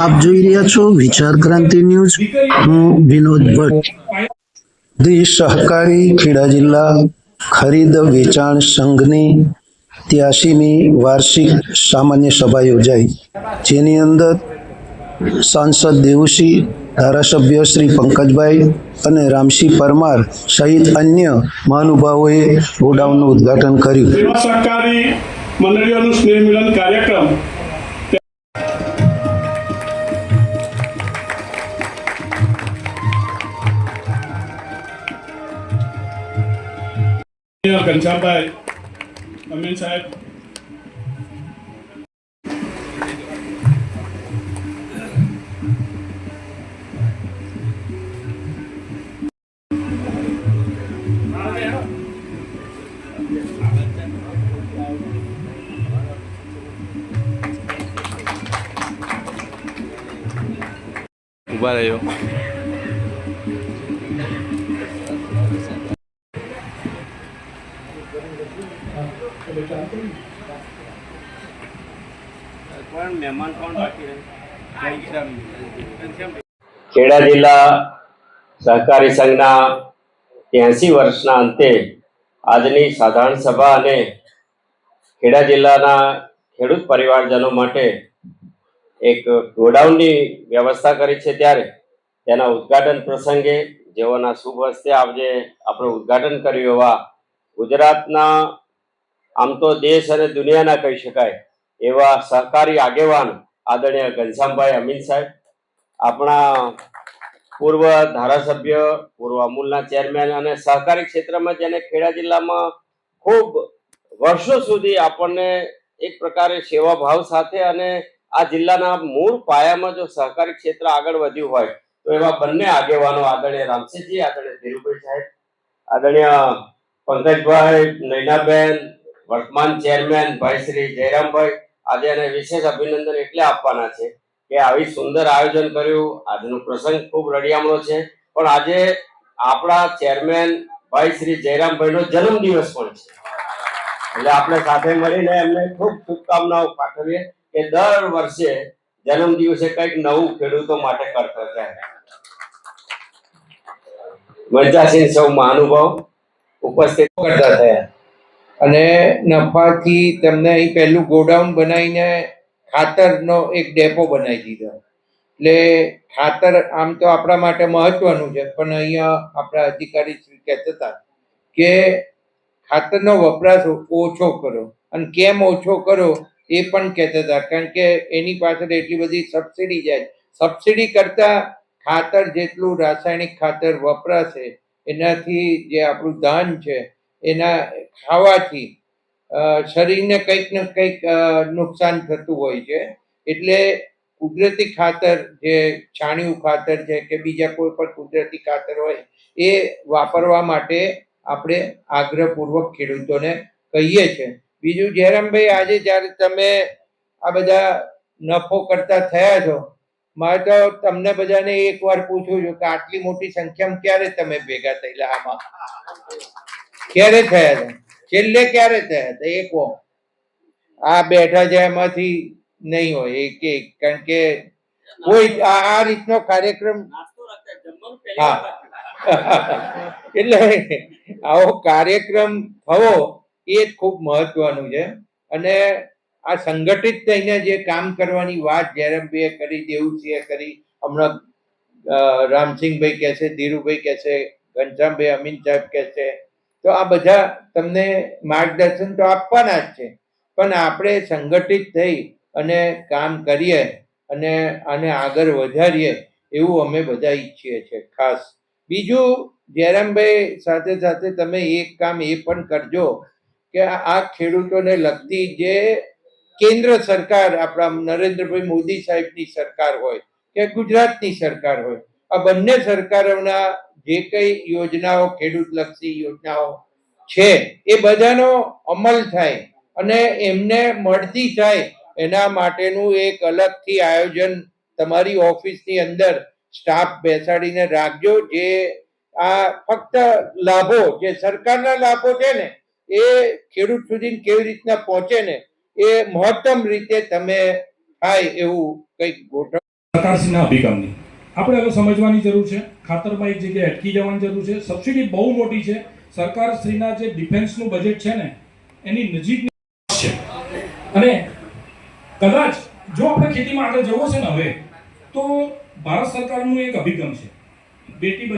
આપ જોઈ રહ્યા છો વિચાર ક્રાંતિ ન્યૂઝ. હું વિનોદ ભટ્ટ. દેશ સહકારી ખેડા જિલ્લા ખરીદ વેચાણ સંઘની ત્યાસીમી વાર્ષિક સામાન્ય સભા યોજાઈ. જેની અંદર સાંસદ દેવુસિંહ ધારાસભ્ય શ્રી પંકજભાઈ અને રામસિંહ પરમાર સહિત અન્ય મહાનુભાવોએ ગોડાઉનનું ઉદ્ઘાટન કર્યું. સહકારી મંડળીઓનું સ્નેહ મિલન કાર્યક્રમ Mayor Ganchambai, I'm inside. Vale, yo. રહ્યો ખેડા જિલ્લા સહકારી સંઘના ત્યાસી વર્ષના અંતે આજની સાધારણ સભા અને ખેડા જિલ્લાના ખેડૂત પરિવારજનો માટે એક ગોડાઉનની વ્યવસ્થા કરી છે ત્યારે તેના ઉદ્ઘાટન પ્રસંગે જેઓના શુભ હસ્તે આજે આપણે ઉદ્ઘાટન કર્યું એવા ગુજરાતના આમ તો દેશ અને દુનિયાના કહી શકાય એવા સહકારી આગેવાન આદરણીય ઘનશ્યામભાઈ અમીન સાહેબ, આપણા પૂર્વ ધારાસભ્ય, પૂર્વ અમૂલના ચેરમેન અને સહકારી ક્ષેત્રમાં જેને ખેડા જિલ્લામાં ખૂબ વર્ષો સુધી આપણને એક પ્રકારે સેવાભાવ સાથે અને આ જિલ્લાના મૂળ પાયામાં જો સહકારી ક્ષેત્ર આગળ વધ્યું હોય, તો એવા બંને આગેવાનો આદરણીય રામસિંહજી આદરણીય ધીરુભાઈ સાહેબ, આદરણીય પંકજભાઈ નૈનાબેન, વર્તમાન ચેરમેન ભાઈ શ્રી જયરામભાઈ, આજે એને વિશેષ અભિનંદન એટલે આપવાના છે કે આવી સુંદર આયોજન કર્યું. આજનો પ્રસંગ ખૂબ રડિયામણો છે. પણ આજે આપણા ચેરમેન ભાઈ શ્રી જયરામભાઈ નો જન્મદિવસ પણ છે. એટલે આપણે સાથે મળીને એમને ખૂબ શુભકામનાઓ પાઠવીએ કે દર વર્ષે જન્મ દિવસે કંઈક નવું ખેડૂતો માટે કરતા જાય. મજાસિંહ સૌ મહાનુભાવ ઉપસ્થિત કરતા થયા. અને નફાથી તમને અહીં પહેલું ગોડાઉન બનાવીને ખાતરનો એક ડેપો બનાવી દીધો. એટલે ખાતર આમ તો આપણા માટે મહત્વનું છે, પણ અહીંયા આપણા અધિકારી શ્રી કહેતા હતા કે ખાતરનો વપરાશ ઓછો કરો. અને કેમ ઓછો કરો એ પણ કહેતા હતા, કારણ કે એની પાછળ એટલી બધી સબસિડી જાય. સબસિડી કરતાં ખાતર જેટલું રાસાયણિક ખાતર વપરાશે એનાથી જે આપણું દાન છે, એના ખાવાથી શરીરને કંઈક ને કંઈક નુકસાન થતું હોય છે. એટલે કુદરતી ખાતર જે છાણિયું ખાતર છે કે બીજા કોઈ પણ કુદરતી ખાતર હોય, એ વાપરવા માટે આપણે આગ્રહપૂર્વક ખેડૂતોને કહીએ છીએ. બીજું, જયરામભાઈ, આજે જ્યારે તમે આ બધા નફો કરતા થયા છો મારે તો તમને બધાને એક વાર પૂછું છું કે આટલી મોટી સંખ્યામાં ક્યારે તમે ભેગા થયેલા આમાં? ક્યારે થયા હતા? છેલ્લે ક્યારે થયા હતા? એ કહો. આ બેઠા છે એમાંથી નહીં હોય, એક એક. કારણ કે કોઈ આ આ રીતનો કાર્યક્રમ હા. એટલે આવો કાર્યક્રમ થવો એ જ ખૂબ મહત્વનું છે. અને આ સંગઠિત થઈને જે કામ કરવાની વાત જયરામભાઈએ કરી દેવુસિંહે કરી, હમણાં રામસિંહભાઈ કહે છે, ધીરુભાઈ કહે છે, ઘનશ્યામભાઈ, અમીન સાહેબ કહે છે. તો આ બધા તમને માર્ગદર્શન તો આપવાના જ છે. પણ આપણે સંગઠિત થઈ અને કામ કરીએ અને આને આગળ વધારીએ એવું અમે બધા ઈચ્છીએ છીએ, ખાસ. બીજું, જયરામભાઈ સાથે સાથે તમે એક કામ એ પણ કરજો કે આ ખેડૂતોને લગતી જે કેન્દ્ર સરકાર, આપણા નરેન્દ્રભાઈ મોદી સાહેબની સરકાર હોય કે ગુજરાતની સરકાર હોય, આ બંને સરકારોના જે કઈ યોજનાઓ ખેડૂત લક્ષી યોજનાઓ છે, એ બધાનો અમલ થાય અને એમને મળતી થાય એના માટેનું એક અલગથી આયોજન તમારી ઓફિસની અંદર સ્ટાફ બેસાડીને રાખજો, જે આ ફક્ત લાભો, જે સરકારના લાભો છે ને, એ ખેડૂત સુધી કેવી રીતના પહોંચે ને એ મહત્તમ રીતે તમે થાય એવું કંઈક ગોઠવ સરકારશ્રીના અભિગમની. આપણે હવે સમજવાની જરૂર છે. ખાતરમાં એક જગ્યાએ અટકી જવાની જરૂર છે. સબસિડી બહુ મોટી છે. સરકારશ્રીના જે ડિફેન્સનું બજેટ છે ને, એની નજીક છે. અને કદાચ જો આપણે ખેતીમાં આગળ જવો છે ને હવે, તો ભારત સરકારનું એક અભિગમ છે. બેટી